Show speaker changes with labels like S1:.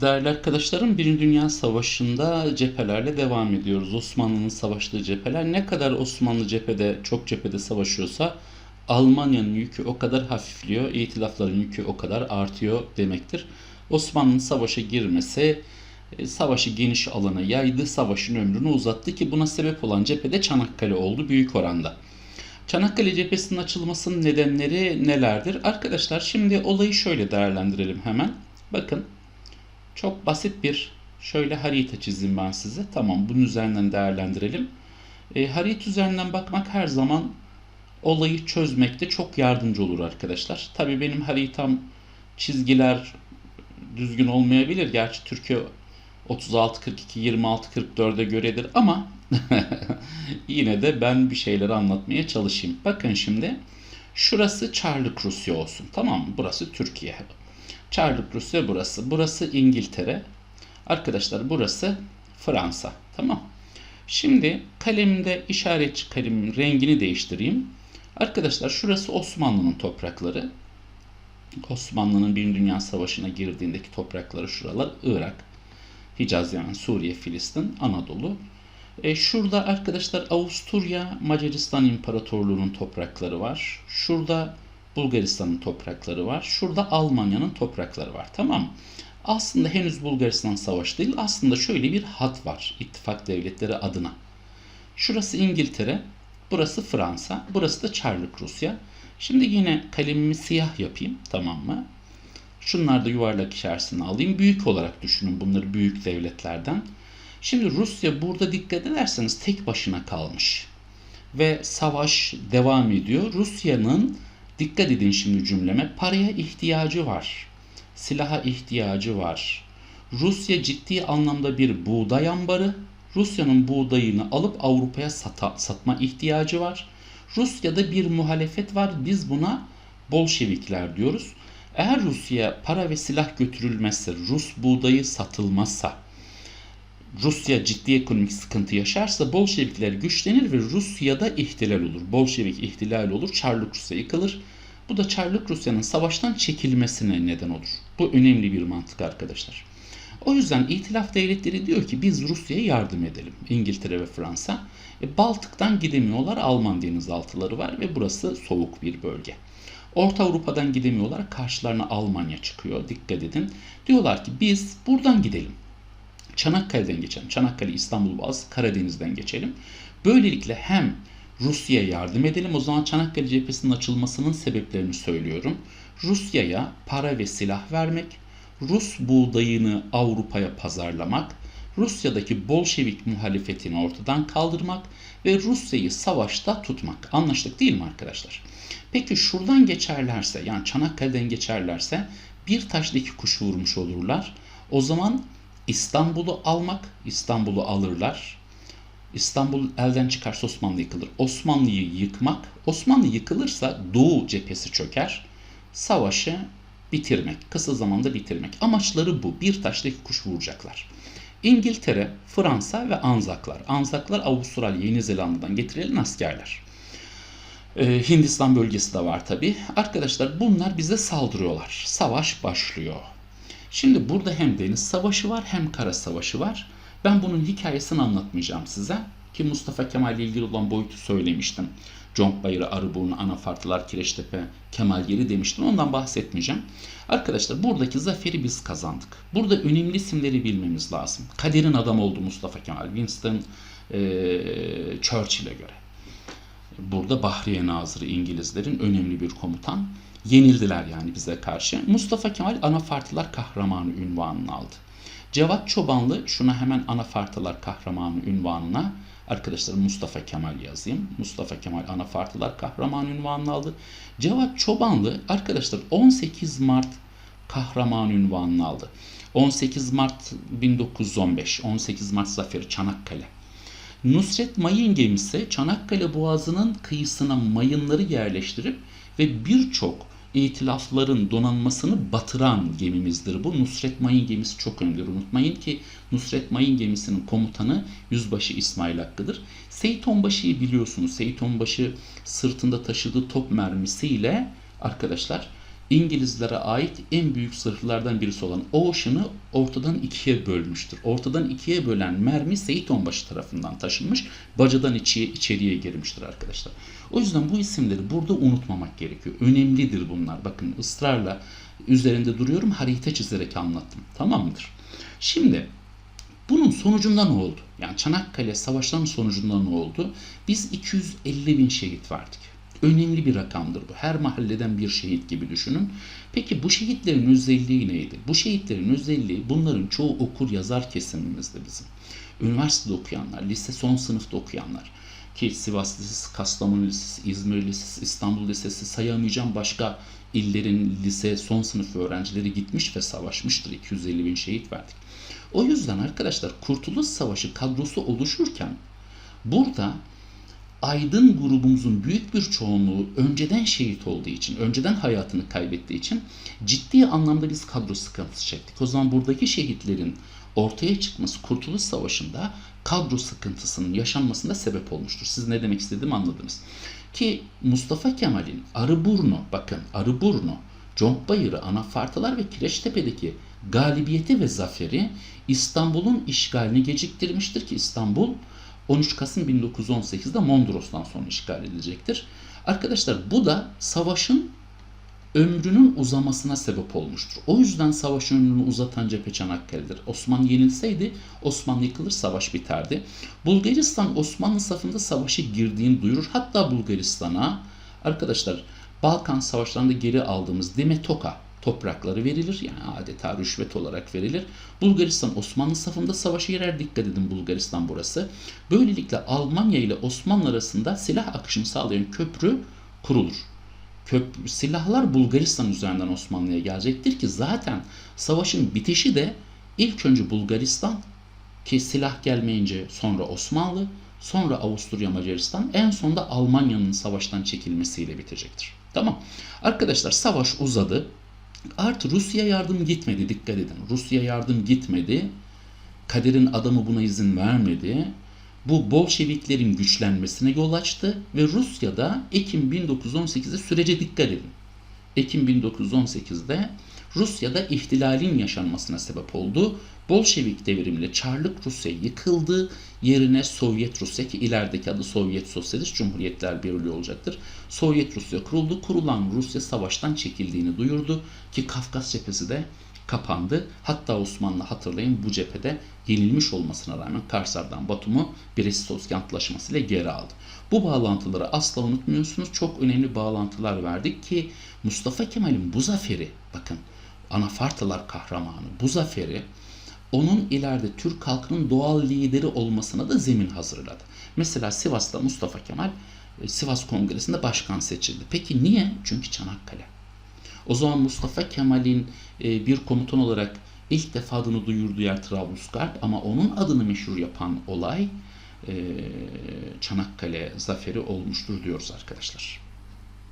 S1: Değerli arkadaşlarım, Birinci Dünya Savaşı'nda cephelerle devam ediyoruz. Osmanlı'nın savaştığı cepheler ne kadar Osmanlı cephede, çok cephede savaşıyorsa Almanya'nın yükü o kadar hafifliyor, itilafların yükü o kadar artıyor demektir. Osmanlı'nın savaşa girmesi e, savaşı geniş alana yaydı, savaşın ömrünü uzattı ki buna sebep olan cephede Çanakkale oldu büyük oranda. Çanakkale cephesinin açılmasının nedenleri nelerdir? Arkadaşlar şimdi olayı şöyle değerlendirelim hemen. Bakın çok basit bir şöyle harita çizeyim ben size. Tamam bunun üzerinden değerlendirelim. E, harita üzerinden bakmak her zaman olayı çözmekte çok yardımcı olur arkadaşlar. Tabii benim haritam çizgiler düzgün olmayabilir. Gerçi Türkiye 36 42 26 44'e göredir ama yine de ben bir şeyleri anlatmaya çalışayım. Bakın şimdi şurası Çarlık Rusya olsun. Tamam mı? Burası Türkiye. Çarlık Rusya burası. Burası İngiltere. Arkadaşlar burası Fransa. Tamam. Şimdi kalemde işaretçi kalemin rengini değiştireyim. Arkadaşlar şurası Osmanlı'nın toprakları. Osmanlı'nın Birinci Dünya Savaşı'na girdiğindeki toprakları şuralar Irak, Hicaz, Yemen, Suriye, Filistin, Anadolu. E, şurada arkadaşlar Avusturya, Macaristan İmparatorluğu'nun toprakları var. Şurada Bulgaristan'ın toprakları var. Şurada Almanya'nın toprakları var. Tamam? Aslında henüz Bulgaristan savaşı değil. Aslında şöyle bir hat var ittifak devletleri adına. Şurası İngiltere, burası Fransa, burası da Çarlık Rusya. Şimdi yine kalemimi siyah yapayım tamam mı? Şunlar da yuvarlak içerisine alayım. Büyük olarak düşünün bunları büyük devletlerden. Şimdi Rusya burada dikkat ederseniz tek başına kalmış. Ve savaş devam ediyor. Rusya'nın dikkat edin şimdi cümleme paraya ihtiyacı var. Silaha ihtiyacı var. Rusya ciddi anlamda bir buğday ambarı. Rusya'nın buğdayını alıp Avrupa'ya sata, satma ihtiyacı var. Rusya'da bir muhalefet var. Biz buna Bolşevikler diyoruz. Eğer Rusya'ya para ve silah götürülmezse, Rus buğdayı satılmazsa, Rusya ciddi ekonomik sıkıntı yaşarsa Bolşevikler güçlenir ve Rusya'da ihtilal olur. Bolşevik ihtilal olur, Çarlık Rusya yıkılır. Bu da Çarlık Rusya'nın savaştan çekilmesine neden olur. Bu önemli bir mantık arkadaşlar. O yüzden İtilaf devletleri diyor ki biz Rusya'ya yardım edelim. İngiltere ve Fransa. E, Baltık'tan gidemiyorlar. Alman denizaltıları var ve burası soğuk bir bölge. Orta Avrupa'dan gidemiyorlar. Karşılarına Almanya çıkıyor. Dikkat edin. Diyorlar ki biz buradan gidelim. Çanakkale'den geçelim. Çanakkale, İstanbul Boğazı, Karadeniz'den geçelim. Böylelikle hem Rusya'ya yardım edelim. O zaman Çanakkale cephesinin açılmasının sebeplerini söylüyorum. Rusya'ya para ve silah vermek, Rus buğdayını Avrupa'ya pazarlamak, Rusya'daki Bolşevik muhalefetini ortadan kaldırmak ve Rusya'yı savaşta tutmak. Anlaştık değil mi arkadaşlar? Peki şuradan geçerlerse yani Çanakkale'den geçerlerse bir taşla iki kuş vurmuş olurlar. O zaman İstanbul'u almak, İstanbul'u alırlar. İstanbul elden çıkarsa Osmanlı yıkılır. Osmanlı'yı yıkmak, Osmanlı yıkılırsa Doğu cephesi çöker. Savaşı bitirmek, kısa zamanda bitirmek. Amaçları bu. Bir taşla iki kuş vuracaklar. İngiltere, Fransa ve Anzaklar. Anzaklar Avustralya, Yeni Zelanda'dan getirilen askerler. Ee, Hindistan bölgesi de var tabi. Arkadaşlar bunlar bize saldırıyorlar. Savaş başlıyor. Şimdi burada hem deniz savaşı var hem kara savaşı var. Ben bunun hikayesini anlatmayacağım size. Ki Mustafa Kemal ile ilgili olan boyutu söylemiştim. Conk Bayırı, Arıburnu, Anafartılar, Kireçtepe, Kemal Yeri demiştim. Ondan bahsetmeyeceğim. Arkadaşlar buradaki zaferi biz kazandık. Burada önemli isimleri bilmemiz lazım. Kaderin adam oldu Mustafa Kemal. Winston e, Churchill'e göre. Burada Bahriye Nazırı İngilizlerin önemli bir komutan. Yenildiler yani bize karşı. Mustafa Kemal Anafartılar kahramanı ünvanını aldı. Cevat Çobanlı şuna hemen Anafartılar kahramanı ünvanına arkadaşlar Mustafa Kemal yazayım. Mustafa Kemal Anafartılar kahramanı ünvanını aldı. Cevat Çobanlı arkadaşlar 18 Mart kahraman ünvanını aldı. 18 Mart 1915, 18 Mart Zaferi Çanakkale. Nusret Mayın gemisi Çanakkale Boğazı'nın kıyısına mayınları yerleştirip ve birçok itilafların donanmasını batıran gemimizdir bu. Nusret Mayın gemisi çok önemlidir. Unutmayın ki Nusret Mayın gemisinin komutanı Yüzbaşı İsmail Hakkı'dır. Seyit Onbaşı'yı biliyorsunuz. Seyit Onbaşı sırtında taşıdığı top mermisiyle arkadaşlar İngilizlere ait en büyük zırhlardan birisi olan Ocean'ı ortadan ikiye bölmüştür. Ortadan ikiye bölen mermi Seyit Onbaşı tarafından taşınmış, bacadan içiye, içeriye girmiştir arkadaşlar. O yüzden bu isimleri burada unutmamak gerekiyor. Önemlidir bunlar. Bakın ısrarla üzerinde duruyorum, harita çizerek anlattım. Tamam mıdır? Şimdi bunun sonucunda ne oldu? Yani Çanakkale Savaşları'nın sonucunda ne oldu? Biz 250 bin şehit verdik. Önemli bir rakamdır bu. Her mahalleden bir şehit gibi düşünün. Peki bu şehitlerin özelliği neydi? Bu şehitlerin özelliği bunların çoğu okur yazar kesimimizde bizim. Üniversitede okuyanlar, lise son sınıfta okuyanlar ki Sivas Lisesi, Kastamonu Lisesi, İzmir Lisesi, İstanbul Lisesi sayamayacağım başka illerin lise son sınıf öğrencileri gitmiş ve savaşmıştır. 250 bin şehit verdik. O yüzden arkadaşlar Kurtuluş Savaşı kadrosu oluşurken burada aydın grubumuzun büyük bir çoğunluğu önceden şehit olduğu için, önceden hayatını kaybettiği için ciddi anlamda biz kadro sıkıntısı çektik. O zaman buradaki şehitlerin ortaya çıkması Kurtuluş Savaşı'nda kadro sıkıntısının yaşanmasında sebep olmuştur. Siz ne demek istediğimi anladınız. Ki Mustafa Kemal'in Arıburnu, bakın Arıburnu, Conkbayırı, Anafartalar ve Kireçtepe'deki galibiyeti ve zaferi İstanbul'un işgalini geciktirmiştir ki İstanbul 13 Kasım 1918'de Mondros'tan sonra işgal edilecektir. Arkadaşlar bu da savaşın ömrünün uzamasına sebep olmuştur. O yüzden savaşın ömrünü uzatan cephe Çanakkale'dir. Osmanlı yenilseydi Osmanlı yıkılır, savaş biterdi. Bulgaristan Osmanlı safında savaşa girdiğini duyurur. Hatta Bulgaristan'a arkadaşlar Balkan savaşlarında geri aldığımız Demetoka toprakları verilir. Yani adeta rüşvet olarak verilir. Bulgaristan Osmanlı safında savaşa girer. Dikkat edin Bulgaristan burası. Böylelikle Almanya ile Osmanlı arasında silah akışını sağlayan köprü kurulur. Köprü, silahlar Bulgaristan üzerinden Osmanlı'ya gelecektir ki zaten savaşın bitişi de ilk önce Bulgaristan ki silah gelmeyince sonra Osmanlı, sonra Avusturya Macaristan, en sonunda Almanya'nın savaştan çekilmesiyle bitecektir. Tamam. Arkadaşlar savaş uzadı. Artı Rusya yardım gitmedi dikkat edin. Rusya yardım gitmedi. Kader'in adamı buna izin vermedi. Bu Bolşeviklerin güçlenmesine yol açtı ve Rusya'da Ekim 1918'de sürece dikkat edin. Ekim 1918'de Rusya'da ihtilalin yaşanmasına sebep oldu. Bolşevik devrimiyle Çarlık Rusya yıkıldı. Yerine Sovyet Rusya ki ilerideki adı Sovyet Sosyalist Cumhuriyetler Birliği olacaktır. Sovyet Rusya kuruldu. Kurulan Rusya savaştan çekildiğini duyurdu ki Kafkas cephesi de kapandı. Hatta Osmanlı hatırlayın bu cephede yenilmiş olmasına rağmen Karsar'dan Batum'u Brest-Litovsk Antlaşması ile geri aldı. Bu bağlantıları asla unutmuyorsunuz. Çok önemli bağlantılar verdik ki Mustafa Kemal'in bu zaferi bakın Anafartalar kahramanı bu zaferi onun ileride Türk halkının doğal lideri olmasına da zemin hazırladı. Mesela Sivas'ta Mustafa Kemal e, Sivas Kongresi'nde başkan seçildi. Peki niye? Çünkü Çanakkale. O zaman Mustafa Kemal'in e, bir komutan olarak ilk defa adını duyurduğu yer Trablusgarp ama onun adını meşhur yapan olay e, Çanakkale zaferi olmuştur diyoruz arkadaşlar.